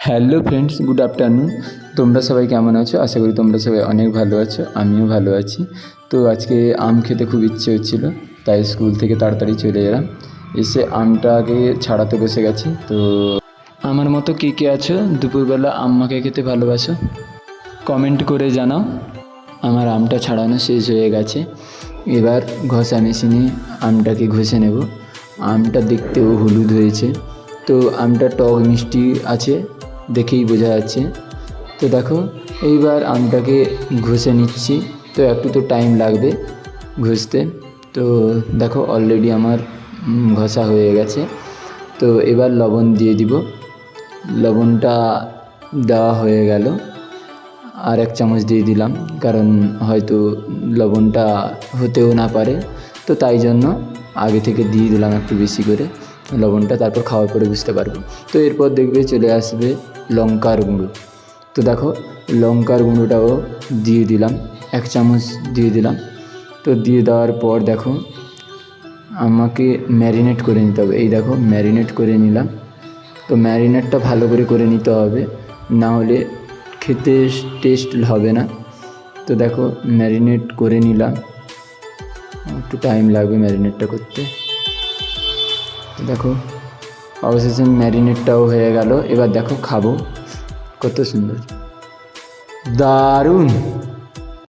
Hello friends, good afternoon. তোমরা সবাই কেমন আছো? আশা করি তোমরা সবাই অনেক ভালো আছো, আমিও ভালো আছি। তো আজকে আম খেতে খুব ইচ্ছে হচ্ছিল, তাই স্কুল থেকে তাড়াতাড়ি চলে এলাম। এসে আমটা আগে ছাড়াতে বসে গেছি। তো আমার মতো কে কে আছো? দুপুরবেলা আম্মাকে খেতে ভালোবাসো? কমেন্ট করে জানাও। আমার আমটা ছাড়ানো শেষ হয়ে গেছে। এবার ঘষা মেশিনে আমটাকে ঘষে নেব। আমটা দেখতেও হলুদ হয়েছে। তো আমটা টক মিষ্টি আছে। দেখেই বোঝা যাচ্ছে। তো দেখো, এইবার আমটাকে ঘষে নিচ্ছি। তো একটু তো টাইম লাগবে ঘষতে। তো দেখো অলরেডি আমার ঘষা হয়ে গেছে। তো এবার লবণ দিয়ে দিব। লবণটা দেওয়া হয়ে গেল। আর এক চামচ দিয়ে দিলাম, কারণ হয়তো লবণটা হতেও না পারে। তো তাই জন্য আগে থেকে দিয়ে দিলাম একটু বেশি করে। লবণটা তারপর খাওয়ার পরে বুঝতে পারব। তো এরপর দেখবে চলে আসবে লঙ্কার গুঁড়ো। তো দেখো, লঙ্কার গুঁড়োটাও দিয়ে দিলাম, এক চামচ দিয়ে দিলাম। তো দিয়ে দেওয়ার পর দেখো, আমাকে ম্যারিনেট করে নিতে হবে। এই দেখো, ম্যারিনেট করে নিলাম। তো ম্যারিনেটটা ভালো করে করে নিতে হবে, না হলে খেতে টেস্ট হবে না। তো দেখো, ম্যারিনেট করে নিলাম। একটু টাইম লাগবে ম্যারিনেটটা করতে। দেখো অবশেষে ম্যারিনেটটাও হয়ে গেল। এবার দেখো খাব কত সুন্দর। দারুণ!